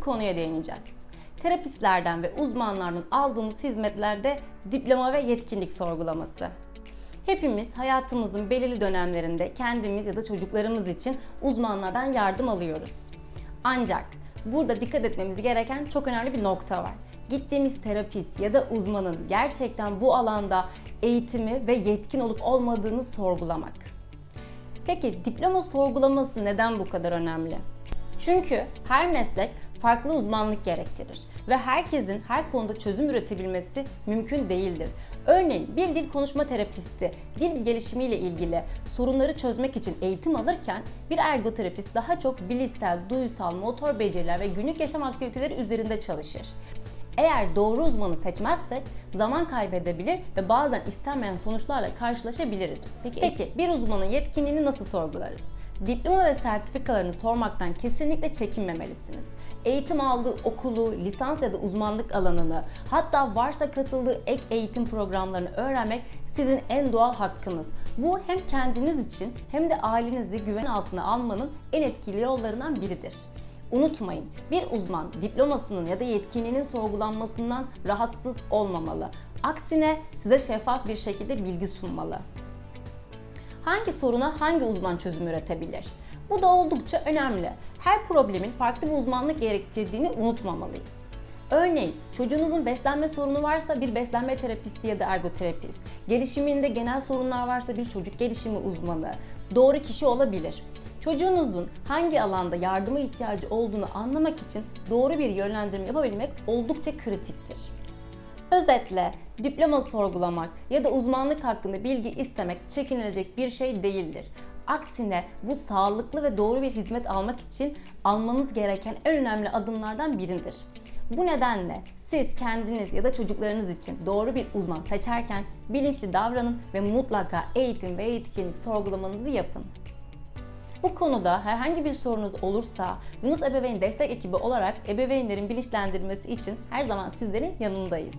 konuya değineceğiz. Terapistlerden ve uzmanlardan aldığımız hizmetlerde diploma ve yetkinlik sorgulaması. Hepimiz hayatımızın belirli dönemlerinde kendimiz ya da çocuklarımız için uzmanlardan yardım alıyoruz. Ancak burada dikkat etmemiz gereken çok önemli bir nokta var. Gittiğimiz terapist ya da uzmanın gerçekten bu alanda eğitimi ve yetkin olup olmadığını sorgulamak. Peki diploma sorgulaması neden bu kadar önemli? Çünkü her meslek farklı uzmanlık gerektirir ve herkesin her konuda çözüm üretebilmesi mümkün değildir. Örneğin bir dil konuşma terapisti dil gelişimiyle ilgili sorunları çözmek için eğitim alırken bir ergoterapist daha çok bilişsel, duysal, motor beceriler ve günlük yaşam aktiviteleri üzerinde çalışır. Eğer doğru uzmanı seçmezsek zaman kaybedebilir ve bazen istenmeyen sonuçlarla karşılaşabiliriz. Peki, Peki bir uzmanın yetkinliğini nasıl sorgularız? Diploma ve sertifikalarını sormaktan kesinlikle çekinmemelisiniz. Eğitim aldığı okulu, lisans ya da uzmanlık alanını, hatta varsa katıldığı ek eğitim programlarını öğrenmek sizin en doğal hakkınız. Bu hem kendiniz için hem de ailenizi güven altına almanın en etkili yollarından biridir. Unutmayın, bir uzman diplomasının ya da yetkinliğinin sorgulanmasından rahatsız olmamalı. Aksine size şeffaf bir şekilde bilgi sunmalı. Hangi soruna hangi uzman çözüm üretebilir? Bu da oldukça önemli. Her problemin farklı bir uzmanlık gerektirdiğini unutmamalıyız. Örneğin çocuğunuzun beslenme sorunu varsa bir beslenme terapisti ya da ergoterapist, gelişiminde genel sorunlar varsa bir çocuk gelişimi uzmanı, doğru kişi olabilir. Çocuğunuzun hangi alanda yardıma ihtiyacı olduğunu anlamak için doğru bir yönlendirme yapabilmek oldukça kritiktir. Özetle diploma sorgulamak ya da uzmanlık hakkında bilgi istemek çekinilecek bir şey değildir. Aksine bu sağlıklı ve doğru bir hizmet almak için almanız gereken en önemli adımlardan biridir. Bu nedenle siz kendiniz ya da çocuklarınız için doğru bir uzman seçerken bilinçli davranın ve mutlaka eğitim ve yetkinlik sorgulamanızı yapın. Bu konuda herhangi bir sorunuz olursa Yunus Ebeveyn Destek Ekibi olarak ebeveynlerin bilinçlendirilmesi için her zaman sizlerin yanındayız.